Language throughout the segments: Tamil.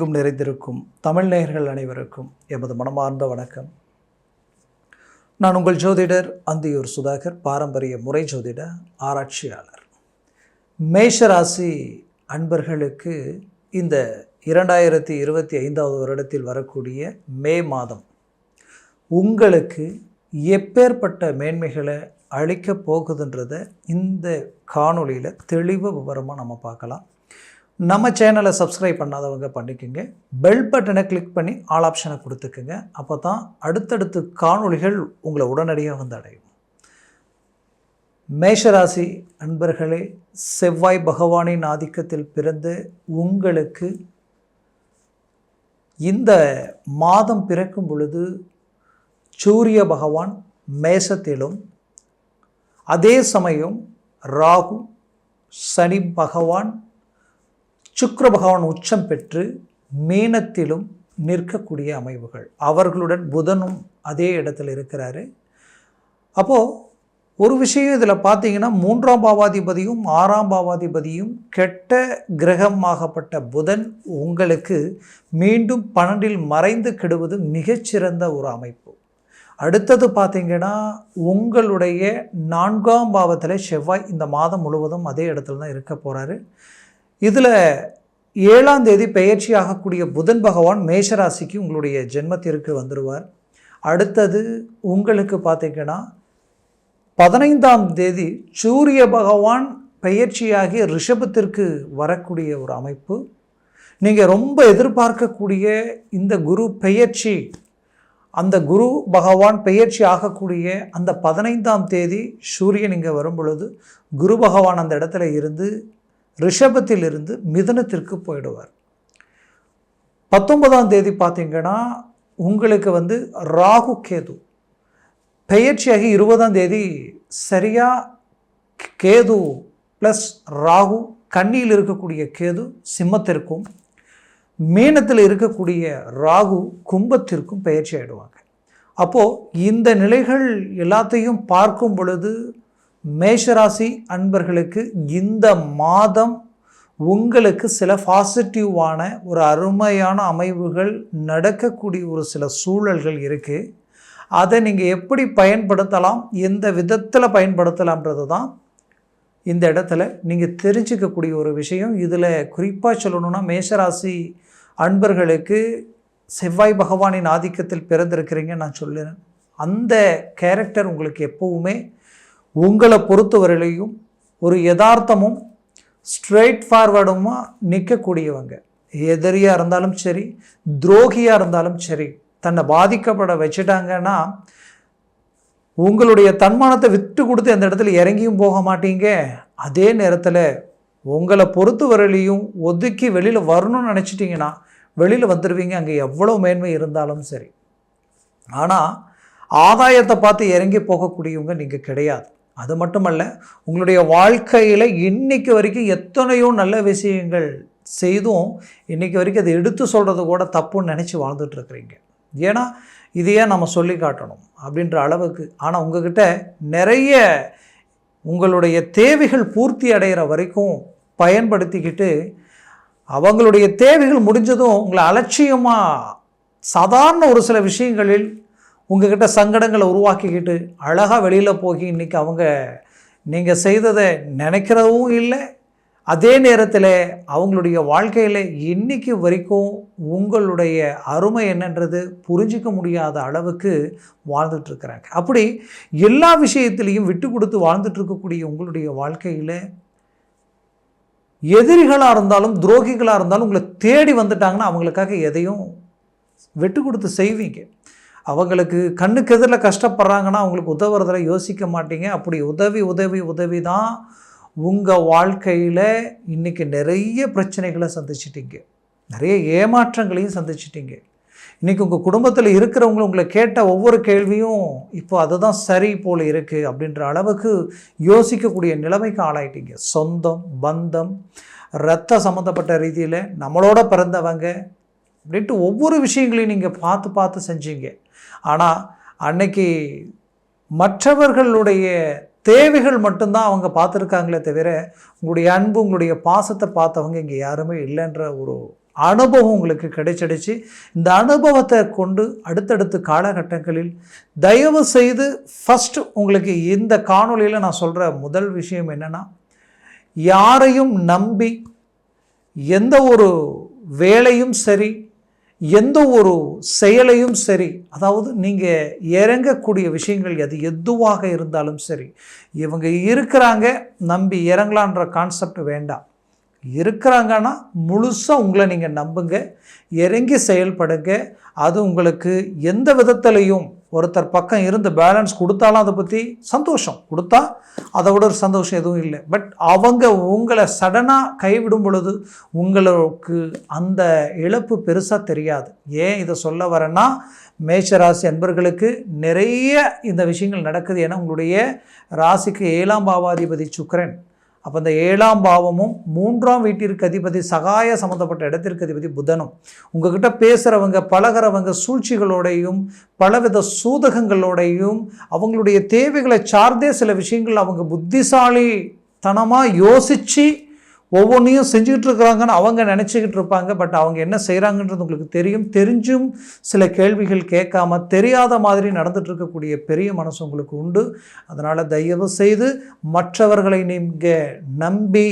எங்கும் நிறைந்திருக்கும் தமிழ் நேயர்கள் அனைவருக்கும் எமது மனமார்ந்த வணக்கம். நான் உங்கள் ஜோதிடர் அந்தியூர் சுதாகர் பாரம்பரிய முறை ஜோதிட ஆராய்ச்சியாளர். மேஷராசி அன்பர்களுக்கு இந்த இரண்டாயிரத்தி இருபத்தி ஐந்தாவது வருடத்தில் வரக்கூடிய மே மாதம் உங்களுக்கு எப்பேற்பட்ட மேன்மைகளை அளிக்கப் போகுதுன்றதை இந்த காணொளியில் தெளிவு விவரமாக நம்ம பார்க்கலாம். நம்ம சேனலை சப்ஸ்கிரைப் பண்ணாதவங்க பண்ணிக்கோங்க. பெல் பட்டனை கிளிக் பண்ணி ஆல் ஆப்ஷனை கொடுத்துக்குங்க. அப்போ தான் அடுத்தடுத்து காணொளிகள் உங்களை உடனடியாக வந்து அடையும். மேஷராசி அன்பர்களே செவ்வாய் பகவானின் ஆதிக்கத்தில் பிறந்து உங்களுக்கு இந்த மாதம் பிறக்கும் பொழுது சூரிய பகவான் மேசத்திலும் அதே சமயம் ராகு சனி பகவான் சுக்கர பகவான் உச்சம் பெற்று மீனத்திலும் நிற்கக்கூடிய அமைவுகள். அவர்களுடன் புதனும் அதே இடத்துல இருக்கிறாரு. அப்போது ஒரு விஷயம் இதில் பார்த்தீங்கன்னா மூன்றாம் பாவாதிபதியும் ஆறாம் பாவாதிபதியும் கெட்ட கிரகமாகப்பட்ட புதன் உங்களுக்கு மீண்டும் பன்னெண்டில் மறைந்து கெடுவது மிகச்சிறந்த ஒரு அமைப்பு. அடுத்தது பார்த்தீங்கன்னா உங்களுடைய நான்காம் பாவத்தில் செவ்வாய் இந்த மாதம் முழுவதும் அதே இடத்துல தான் இருக்க போகிறாரு இதில் ஏழாம் தேதி பெயர்ச்சி ஆகக்கூடிய புதன் பகவான் மேஷராசிக்கு உங்களுடைய ஜென்மத்திற்கு வந்துடுவார் அடுத்தது உங்களுக்கு பார்த்தீங்கன்னா பதினைந்தாம் தேதி சூரிய பகவான் பெயர்ச்சியாகி ரிஷபத்திற்கு வரக்கூடிய ஒரு அமைப்பு. நீங்கள் ரொம்ப எதிர்பார்க்கக்கூடிய இந்த குரு பெயர்ச்சி அந்த குரு பகவான் பெயர்ச்சி ஆகக்கூடிய அந்த பதினைந்தாம் தேதி சூரியன் இங்கே வரும் பொழுது குரு பகவான் அந்த இடத்துல இருந்து ரிஷபத்தில் இருந்து போயிடுவார். பத்தொன்பதாம் தேதி பார்த்தீங்கன்னா உங்களுக்கு வந்து ராகு கேது. பெயர்ச்சியாகி இருபதாம் தேதி சரியாக கேது ப்ளஸ் ராகு கண்ணியில் இருக்கக்கூடிய கேது சிம்மத்திற்கும் மீனத்தில் இருக்கக்கூடிய ராகு கும்பத்திற்கும் பயிற்சி ஆகிடுவாங்க அப்போது இந்த நிலைகள் எல்லாத்தையும் பார்க்கும் பொழுது மேஷராசி அன்பர்களுக்கு இந்த மாதம் உங்களுக்கு சில பாசிட்டிவான ஒரு அருமையான அமைவுகள் நடக்கக்கூடிய ஒரு சில சூழல்கள் இருக்குது அதை நீங்கள் எப்படி பயன்படுத்தலாம் எந்த விதத்தில் பயன்படுத்தலாம்ன்றது தான் இந்த இடத்துல நீங்கள் தெரிஞ்சுக்கக்கூடிய ஒரு விஷயம். இதில் குறிப்பாக சொல்லணும்னா மேஷராசி அன்பர்களுக்கு செவ்வாய் பகவானின் ஆதிக்கத்தில் பிறந்திருக்கிறீங்க நான் சொல்லுறேன். அந்த கேரக்டர் உங்களுக்கு எப்போவுமே உங்களை பொறுத்தவரையிலையும் ஒரு யதார்த்தமும் ஸ்ட்ரெயிட் ஃபார்வர்டுமாக நிற்கக்கூடியவங்க. எதிரியாக இருந்தாலும் சரி துரோகியாக இருந்தாலும் சரி தன்னை பாதிக்கப்பட வச்சுட்டாங்கன்னா உங்களுடைய தன்மானத்தை விட்டு கொடுத்து அந்த இடத்துல இறங்கியும் போக மாட்டீங்க. அதே நேரத்தில் உங்களை பொறுத்தவரையிலையும் ஒதுக்கி வெளியில் வரணும்னு நினச்சிட்டிங்கன்னா வெளியில் வந்துடுவீங்க அங்கே எவ்வளோ மேன்மை இருந்தாலும் சரி. ஆனால் ஆதாயத்தை பார்த்து இறங்கி போகக்கூடியவங்க நீங்கள் கிடையாது. அது மட்டுமல்ல உங்களுடைய வாழ்க்கையில் இன்னைக்கு வரைக்கும் எத்தனையோ நல்ல விஷயங்கள் செய்தும் இன்றைக்கி வரைக்கும் அதை எடுத்து சொல்கிறது கூட தப்புன்னு நினச்சி வாழ்ந்துட்டுருக்குறீங்க. ஏன்னா இதையே நம்ம சொல்லி காட்டணும் அப்படின்ற அளவுக்கு. ஆனால் உங்ககிட்ட நிறைய உங்களுடைய தேவைகள் பூர்த்தி அடைகிற வரைக்கும் பயன்படுத்திக்கிட்டு அவங்களுடைய தேவைகள் முடிஞ்சதும் உங்களை அலட்சியமாக சாதாரண ஒரு சில விஷயங்களில் உங்ககிட்ட சங்கடங்களை உருவாக்கிக்கிட்டு அழகாக வெளியில் போய் இன்றைக்கி அவங்க நீங்கள் செய்ததை நினைக்கிறதும் இல்லை. அதே நேரத்தில் அவங்களுடைய வாழ்க்கையில் இன்றைக்கி வரைக்கும் உங்களுடைய அருமை என்னன்றது புரிஞ்சிக்க முடியாத அளவுக்கு வாழ்ந்துட்டுருக்குறாங்க அப்படி எல்லா விஷயத்துலேயும் விட்டு கொடுத்து வாழ்ந்துட்டு இருக்கக்கூடிய உங்களுடைய வாழ்க்கையில் எதிரிகளாக இருந்தாலும் துரோகிகளாக இருந்தாலும் உங்களை தேடி வந்துட்டாங்கன்னா அவங்களுக்காக எதையும் விட்டு கொடுத்து செய்வீங்க. அவங்களுக்கு கண்ணுக்கு எதிரில் கஷ்டப்படுறாங்கன்னா அவங்களுக்கு உதவுறதில் யோசிக்க மாட்டீங்க. அப்படி உதவி உதவி உதவி தான் உங்கள் வாழ்க்கையில் இன்றைக்கி நிறைய பிரச்சனைகளை சந்திச்சிட்டிங்க. நிறைய ஏமாற்றங்களையும் சந்திச்சிட்டிங்க. இன்றைக்கி உங்கள் குடும்பத்தில் இருக்கிறவங்க உங்களை கேட்ட ஒவ்வொரு கேள்வியும் இப்போ அதுதான் சரி போல் இருக்குது அப்படின்ற அளவுக்கு யோசிக்கக்கூடிய நிலைமைக்கு ஆளாயிட்டீங்க. சொந்தம் பந்தம் இரத்த சம்மந்தப்பட்ட ரீதியில் நம்மளோட பிறந்தவங்க அப்படின்ட்டு ஒவ்வொரு விஷயங்களையும் நீங்கள் பார்த்து பார்த்து செஞ்சீங்க. ஆனால் அன்னைக்கு மற்றவர்களுடைய தேவைகள் மட்டும்தான் அவங்க பார்த்துருக்காங்களே தவிர உங்களுடைய அன்பு உங்களுடைய பாசத்தை பார்த்தவங்க இங்கே யாருமே இல்லைன்ற ஒரு அனுபவம் உங்களுக்கு கிடைச்சிடுச்சு. இந்த அனுபவத்தை கொண்டு அடுத்தடுத்த காலகட்டங்களில் தயவு செய்து ஃபஸ்ட்டு உங்களுக்கு இந்த காணொலியில் நான் சொல்கிற முதல் விஷயம் என்னென்னா யாரையும் நம்பி எந்த ஒரு வேலையும் சரி எந்த ஒரு செயலையும் சரி அதாவது நீங்கள் இறங்கக்கூடிய விஷயங்கள் அது எதுவாக இருந்தாலும் சரி இவங்க இருக்கிறாங்க நம்பி இறங்கலான்ற கான்செப்ட் வேண்டாம். இருக்கிறாங்கன்னா முழுசாக உங்களை நீங்கள் நம்புங்க இறங்கி செயல்படுங்க அது உங்களுக்கு எந்த விதத்துலையும் ஒருத்தர் பக்கம் இருந்து பேலன்ஸ் கொடுத்தாலும் அதை பற்றி சந்தோஷம். கொடுத்தா அதை விட ஒரு சந்தோஷம் எதுவும் இல்லை. பட் அவங்க உங்களை சடனாக கைவிடும் பொழுது உங்களுக்கு அந்த இழப்பு பெருசாக தெரியாது. ஏன் இதை சொல்ல வரேன்னா மேஷராசி அன்பர்களுக்கு நிறைய இந்த விஷயங்கள் நடக்குது. ஏன்னா உங்களுடைய ராசிக்கு ஏழாம் பாவாதிபதி சுக்கரன். அப்போ இந்த ஏழாம் பாவமும் மூன்றாம் வீட்டிற்கு அதிபதி சகாய சம்மந்தப்பட்ட இடத்திற்கு அதிபதி புதனும். உங்ககிட்ட பேசுகிறவங்க பழகிறவங்க சூழ்ச்சிகளோடையும் பலவித சூதகங்களோடையும் அவங்களுடைய தேவைகளை சார்ந்தே சில விஷயங்கள் அவங்க புத்திசாலி தனமாக யோசித்து ஒவ்வொன்றையும் செஞ்சுக்கிட்டு இருக்கிறாங்கன்னு அவங்க நினச்சிக்கிட்டு இருப்பாங்க பட் அவங்க என்ன செய்கிறாங்கன்றது உங்களுக்கு தெரியும். தெரிஞ்சும் சில கேள்விகள் கேட்காம தெரியாத மாதிரி நடந்துட்டு இருக்கக்கூடிய பெரிய மனசு உங்களுக்கு உண்டு. அதனால் தயவு செய்து மற்றவர்களை நீங்கள் நம்பி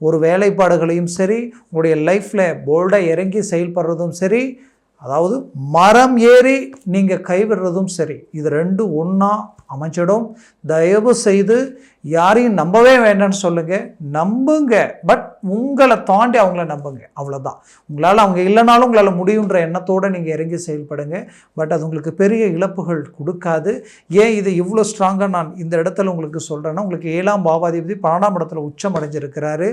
ஒரு வேலைப்பாடுகளையும் சரி உங்களுடைய லைஃப்பில் போல்டாக இறங்கி செயல்படுறதும் சரி அதாவது மரம் ஏறி நீங்கள் கைவிடுறதும் சரி இது ரெண்டு ஒன்றா அமைச்சிடும் தயவு செய்து யாரையும் நம்பவே வேண்டாம்னு சொல்லுங்கள் நம்புங்க. பட் உங்களை தாண்டி அவங்கள நம்புங்க. அவ்வளோதான் உங்களால் அவங்க இல்லைனாலும் உங்களால் முடியுன்ற எண்ணத்தோடு நீங்கள் இறங்கி செயல்படுங்க. பட் அது உங்களுக்கு பெரிய இழப்புகள் கொடுக்காது. ஏன் இது இவ்வளோ ஸ்ட்ராங்காக நான் இந்த இடத்துல உங்களுக்கு சொல்கிறேன்னா உங்களுக்கு ஏழாம் பாவாதிபதி பன்னெண்டாம் இடத்துல உச்சம் அடைஞ்சிருக்கிறாரு.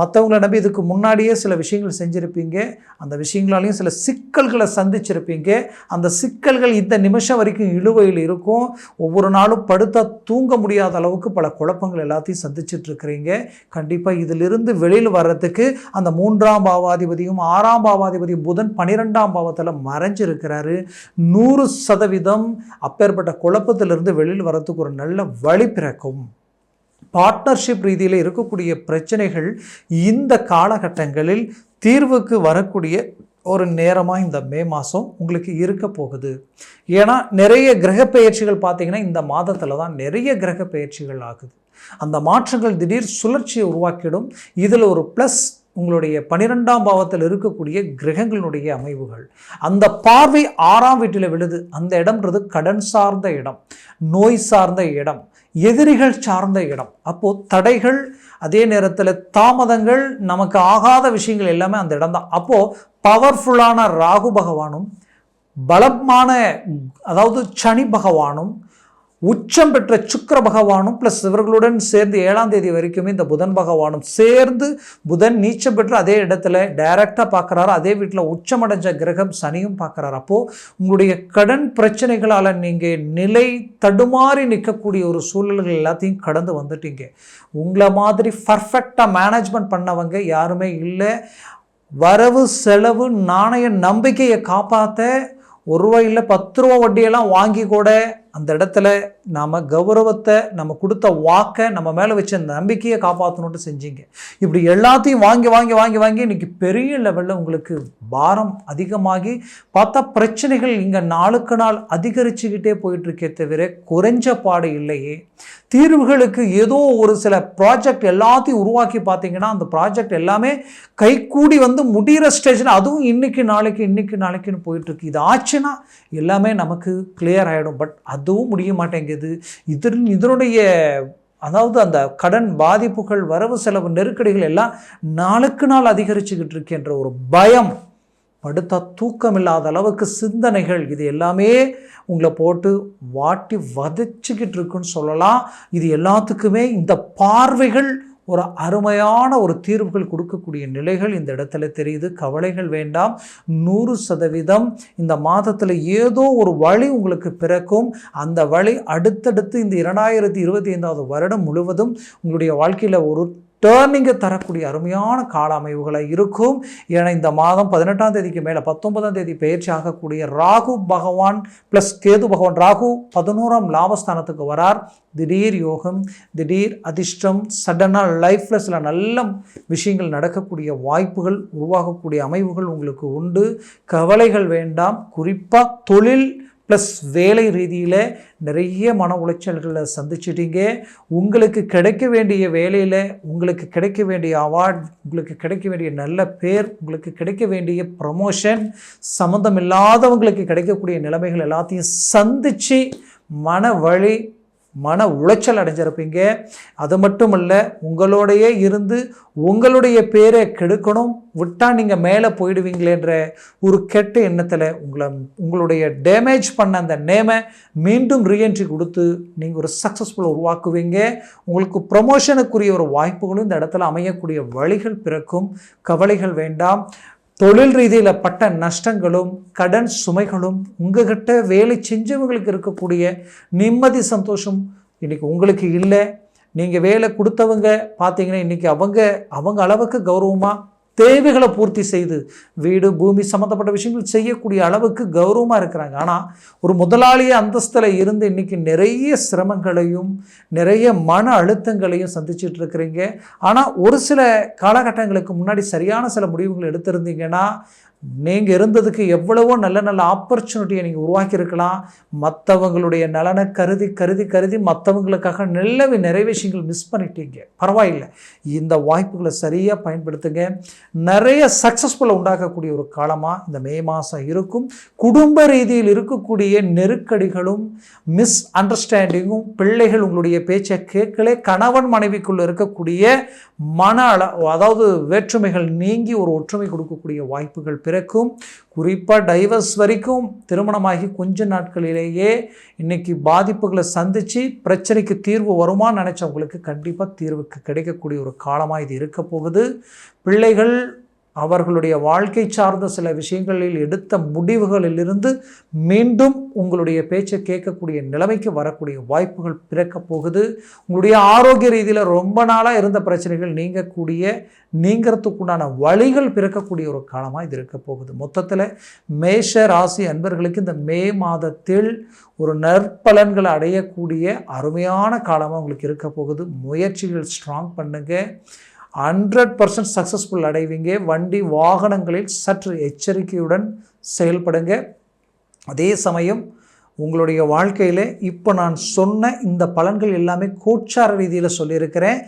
மற்றவங்களை நம்பி இதுக்கு முன்னாடியே சில விஷயங்கள் செஞ்சுருப்பீங்க. அந்த விஷயங்களாலையும் சில சிக்கல்களை சந்திச்சிருப்பீங்க. அந்த சிக்கல்கள் இந்த நிமிஷம் வரைக்கும் இழுவையில் இருக்கும். ஒவ்வொரு நாளும் படுத்தா தூங்க முடியாத அளவுக்கு பல குழப்பங்கள் எல்லாத்தையும் சந்திச்சுட்டு இருக்கிறீங்க. கண்டிப்பாக இதிலிருந்து வெளியில் வர்றதுக்கு அந்த மூன்றாம் பாவாதிபதியும் ஆறாம் பாவாதிபதியும் புதன் பனிரெண்டாம் பாவத்தில் மறைஞ்சிருக்கிறாரு. நூறு சதவீதம் அப்பேற்பட்ட குழப்பத்திலிருந்து வெளியில் வர்றதுக்கு ஒரு நல்ல வழி பிறக்கும். பார்ட்னர்ஷிப் ரீதியில் இருக்கக்கூடிய பிரச்சனைகள் இந்த காலகட்டங்களில் தீர்வுக்கு வரக்கூடிய ஒரு நேரமாக இந்த மே மாதம் உங்களுக்கு இருக்க போகுது. ஏன்னா நிறைய கிரக பெயர்ச்சிகள் பார்த்தீங்கன்னா இந்த மாதத்தில் தான் நிறைய கிரக பெயர்ச்சிகள் ஆகுது. அந்த மாற்றங்கள் திடீர் சுழற்சியை உருவாக்கிடும். இதில் ஒரு ப்ளஸ் உங்களுடைய பனிரெண்டாம் பாவத்தில் இருக்கக்கூடிய கிரகங்களுடைய அமைவுகள். அந்த பார்வை ஆறாம் வீட்டில் விழுது. அந்த இடம்ன்றது கடன் சார்ந்த இடம் நோய் சார்ந்த இடம். எதிரிகள் சார்ந்த இடம். அப்போது தடைகள் அதே நேரத்தில் தாமதங்கள் நமக்கு ஆகாத விஷயங்கள் எல்லாமே அந்த இடம் தான் அப்போது பவர்ஃபுல்லான ராகு பகவானும் பலமான அதாவது சனி பகவானும் உச்சம் பெற்ற சுக்கர பகவானும் ப்ளஸ் இவர்களுடன் சேர்ந்து ஏழாம் தேதி வரைக்குமே இந்த புதன் பகவானும் சேர்ந்து புதன் நீச்சம் பெற்று அதே இடத்துல டைரக்டாக பார்க்குறாரு. அதே வீட்டில் உச்சமடைஞ்ச கிரகம் சனியும் பார்க்குறாரு. அப்போது உங்களுடைய கடன் பிரச்சனைகளால் நீங்கள் நிலை தடுமாறி நிற்கக்கூடிய ஒரு சூழல்கள் எல்லாத்தையும் கடந்து வந்துட்டீங்க. உங்களை மாதிரி பர்ஃபெக்டாக மேனேஜ்மெண்ட் பண்ணவங்க யாருமே இல்லை. வரவு செலவு நாணய நம்பிக்கையை காப்பாற்ற ஒரு ரூபாயில் பத்து ரூபா வட்டியெல்லாம் வாங்கி கூட அந்த இடத்துல நாம் கௌரவத்தை நம்ம கொடுத்த வாக்கை நம்ம மேலே வச்ச நம்பிக்கையை காப்பாற்றணுன்ட்டு செஞ்சீங்க. இப்படி எல்லாத்தையும் வாங்கி வாங்கி வாங்கி வாங்கி இன்றைக்கி பெரிய லெவலில் உங்களுக்கு பாரம் அதிகமாகி பார்த்தா பிரச்சனைகள் இங்கே நாளுக்கு நாள் அதிகரிச்சுக்கிட்டே போயிட்டுருக்கே தவிர குறைஞ்ச பாடு இல்லையே. தீர்வுகளுக்கு ஏதோ ஒரு சில ப்ராஜெக்ட் எல்லாத்தையும் உருவாக்கி பார்த்தீங்கன்னா அந்த ப்ராஜெக்ட் எல்லாமே கைக்கூடி வந்து முடிகிற ஸ்டேஜில் அதுவும் இன்றைக்கி நாளைக்கு இன்றைக்கி நாளைக்குன்னு போயிட்டுருக்கு. இது ஆச்சுன்னா எல்லாமே நமக்கு கிளியர் ஆகிடும் பட் அது அதுவும் முடிய மாட்டேங்குது. இதில் இதனுடைய அதாவது அந்த கடன் பாதிப்புகள் வரவு செலவு நெருக்கடிகள் எல்லாம் நாளுக்கு நாள் அதிகரிச்சுக்கிட்டு இருக்கின்ற ஒரு பயம். படுத்தா தூக்கம் இல்லாத அளவுக்கு சிந்தனைகள் இது எல்லாமே உங்களை போட்டு வாட்டி வதச்சிக்கிட்டு இருக்குன்னு சொல்லலாம். இது எல்லாத்துக்குமே இந்த பார்வைகள் ஒரு அருமையான ஒரு தீர்வுகள் கொடுக்கக்கூடிய நிலைகள் இந்த இடத்துல தெரியுது. கவலைகள் வேண்டாம். நூறு சதவீதம் இந்த மாதத்தில் ஏதோ ஒரு வழி உங்களுக்கு பிறக்கும். அந்த வழி அடுத்தடுத்து இந்த இரண்டாயிரத்தி இருபத்தி ஐந்தாவது வருடம் முழுவதும் உங்களுடைய வாழ்க்கையில் ஒரு டேர்னிங்கை தரக்கூடிய அருமையான கால அமைவுகளை இருக்கும். ஏன்னா இந்த மாதம் பதினெட்டாம் தேதிக்கு மேலே பத்தொன்பதாம் தேதி பயிற்சி ஆகக்கூடிய ராகு பகவான் ப்ளஸ் கேது பகவான் ராகு பதினோராம் லாபஸ்தானத்துக்கு வரார். திடீர் யோகம் திடீர் அதிர்ஷ்டம் சடனாக லைஃப்பில் சில நல்ல விஷயங்கள் நடக்கக்கூடிய வாய்ப்புகள் உருவாகக்கூடிய அமைவுகள் உங்களுக்கு உண்டு. கவலைகள் வேண்டாம். குறிப்பாக தொழில் ப்ளஸ் வேலை ரீதியில் நிறைய மன உளைச்சல்களை சந்திச்சிட்டீங்க. உங்களுக்கு கிடைக்க வேண்டிய வேலையில் உங்களுக்கு கிடைக்க வேண்டிய அவார்ட் உங்களுக்கு கிடைக்க வேண்டிய நல்ல பேர் உங்களுக்கு கிடைக்க வேண்டிய ப்ரமோஷன் சம்மந்தம் இல்லாதவங்களுக்கு கிடைக்கக்கூடிய நிலைமைகள் எல்லாத்தையும் சந்தித்து மன வழி மன உளைச்சல் அடைஞ்சிருப்பீங்க. அது மட்டும் இல்லை உங்களோடையே இருந்து உங்களுடைய பேரை கெடுக்கணும் விட்டால் நீங்கள் மேலே போயிடுவீங்களேன்ற ஒரு கெட்ட எண்ணத்தில் உங்களை உங்களுடைய டேமேஜ் பண்ண அந்த நேமை மீண்டும் ரீஎன்ட்ரி கொடுத்து நீங்கள் ஒரு சக்ஸஸ்ஃபுல் உருவாக்குவீங்க. உங்களுக்கு ப்ரொமோஷனுக்குரிய ஒரு வாய்ப்புகளும் இந்த இடத்துல அமையக்கூடிய வழிகள் பிறக்கும். கவலைகள் வேண்டாம். தொழில் ரீதியில் பட்ட நஷ்டங்களும் கடன் சுமைகளும் உங்ககிட்ட வேலை செஞ்சவங்களுக்கு இருக்கக்கூடிய நிம்மதி சந்தோஷம் இன்றைக்கி உங்களுக்கு இல்லை. நீங்கள் வேலை கொடுத்தவங்க பார்த்தீங்கன்னா இன்றைக்கி அவங்க அவங்க அளவுக்கு கௌரவமாக தேவைகளை பூர்த்தி செய்து வீடு பூமி சம்மந்தப்பட்ட விஷயங்கள் செய்யக்கூடிய அளவுக்கு கௌரவமாக இருக்கிறாங்க. ஆனால் ஒரு முதலாளிய அந்தஸ்தில் இருந்து இன்றைக்கி நிறைய சிரமங்களையும் நிறைய மன அழுத்தங்களையும் சந்திச்சுட்டு இருக்கிறீங்க. ஆனால் ஒரு சில காலகட்டங்களுக்கு முன்னாடி சரியான சில முடிவுகள் எடுத்திருந்தீங்கன்னா நீங்கள் இருந்ததுக்கு எவ்வளவோ நல்ல நல்ல ஆப்பர்ச்சுனிட்டியை நீங்கள் உருவாக்கியிருக்கலாம். மற்றவங்களுடைய நலனை கருதி கருதி கருதி மற்றவங்களுக்காக நல்ல நிறைய விஷயங்கள் மிஸ் பண்ணிட்டீங்க. பரவாயில்லை. இந்த வாய்ப்புகளை சரியாக பயன்படுத்துங்க. நிறைய சக்ஸஸ்ஃபுல்லாக உண்டாக்கக்கூடிய ஒரு காலமாக இந்த மே மாதம் இருக்கும். குடும்ப ரீதியில் இருக்கக்கூடிய நெருக்கடிகளும் மிஸ் அண்டர்ஸ்டாண்டிங்கும் பிள்ளைகள் உங்களுடைய பேச்சை கேட்கலே கணவன் மனைவிக்குள்ளே இருக்கக்கூடிய மன அள அதாவது வேற்றுமைகள் நீங்கி ஒரு ஒற்றுமை கொடுக்கக்கூடிய வாய்ப்புகள் பிறக்கும் குறிப்பாக டைவர்ஸ் வரைக்கும் திருமணமாகி கொஞ்ச நாட்களிலேயே இன்றைக்கி பாதிப்புகளை சந்தித்து பிரச்சனைக்கு தீர்வு வருமானு நினச்சவங்களுக்கு கண்டிப்பாக தீர்வுக்கு கிடைக்கக்கூடிய ஒரு காலமாக இது இருக்க போகுது. பிள்ளைகள் அவர்களுடைய வாழ்க்கை சார்ந்த சில விஷயங்களில் எடுத்த முடிவுகளிலிருந்து மீண்டும் உங்களுடைய பேச்சை கேட்கக்கூடிய நிலைமைக்கு வரக்கூடிய வாய்ப்புகள் பிறக்கப் போகுது. உங்களுடைய ஆரோக்கிய ரீதியில் ரொம்ப நாளாக இருந்த பிரச்சனைகள் நீங்கக்கூடிய நீங்கிறதுக்குண்டான வழிகள் பிறக்கக்கூடிய ஒரு காலமாக இது இருக்க போகுது. மொத்தத்தில் மேஷ ராசி அன்பர்களுக்கு இந்த மே மாதத்தில் ஒரு நற்பலன்களை அடையக்கூடிய அருமையான காலமாக உங்களுக்கு இருக்க போகுது. முயற்சிகள் ஸ்ட்ராங் பண்ணுங்கள் ஹண்ட்ரட் பர்சன்ட் சக்ஸஸ்ஃபுல் அடைவீங்க. வண்டி வாகனங்களில் சற்று எச்சரிக்கையுடன் செயல்படுங்க. அதே சமயம் உங்களுடைய வாழ்க்கையில் இப்போ நான் சொன்ன இந்த பலன்கள் எல்லாமே கோச்சார ரீதியில் சொல்லியிருக்கிறேன்.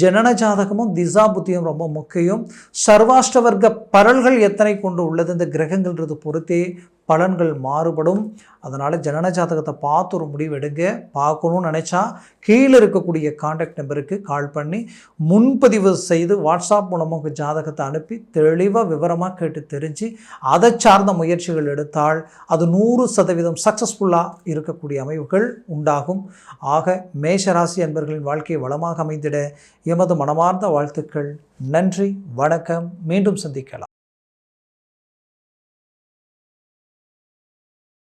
ஜனன ஜாதகமும் திசா புத்தியும் ரொம்ப முக்கியம். சர்வாஷ்டவர்க்க பரல்கள் எத்தனை கொண்டு உள்ளது? இந்த கிரகங்கள்ன்றது பொறுத்தே பலன்கள் மாறுபடும். அதனால் ஜனன ஜாதகத்தை பார்த்து ஒரு முடிவு எடுங்க. பார்க்கணும்னு நினச்சா கீழே இருக்கக்கூடிய காண்டாக்ட் நம்பருக்கு கால் பண்ணி முன்பதிவு செய்து வாட்ஸ்அப் மூலமாக உங்கள் ஜாதகத்தை அனுப்பி தெளிவாக விவரமாக கேட்டு தெரிஞ்சு அதை சார்ந்த முயற்சிகள் எடுத்தால் அது நூறு சதவீதம் சக்ஸஸ்ஃபுல்லாக இருக்கக்கூடிய அமைவுகள் உண்டாகும். ஆக மேஷராசி அன்பர்களின் வாழ்க்கையை வளமாக அமைந்திட எமது மனமார்ந்த வாழ்த்துக்கள். நன்றி வணக்கம். மீண்டும் சந்திக்கலாம்.